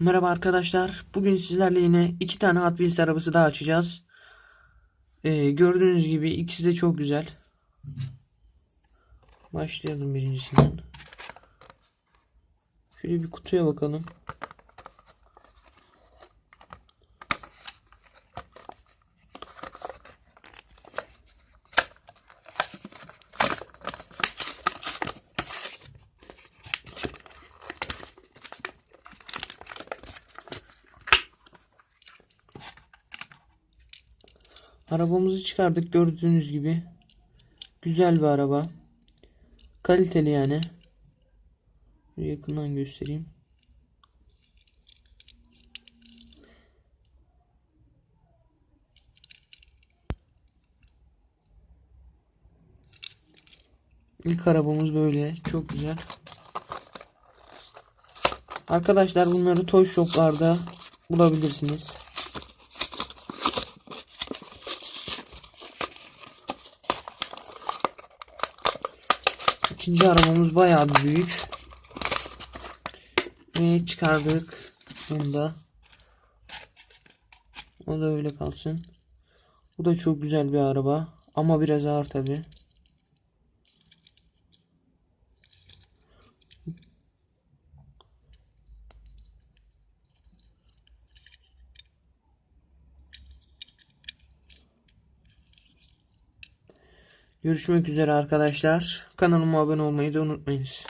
Merhaba arkadaşlar. Bugün sizlerle yine iki tane Hot Wheels arabası daha açacağız. Ee, gördüğünüz gibi ikisi de çok güzel. Başlayalım birincisinden. Şöyle bir kutuya bakalım. Arabamızı çıkardık gördüğünüz gibi. Güzel bir araba. Kaliteli yani. Yakından göstereyim. İlk arabamız böyle. Çok güzel. Arkadaşlar bunları toy shoplarda bulabilirsiniz. İkinci arabamız bayağı büyük. Ve çıkardık. Onu da. O da öyle kalsın. Bu da çok güzel bir araba. Ama biraz ağır tabi. Görüşmek üzere arkadaşlar. Kanalıma abone olmayı da unutmayınız.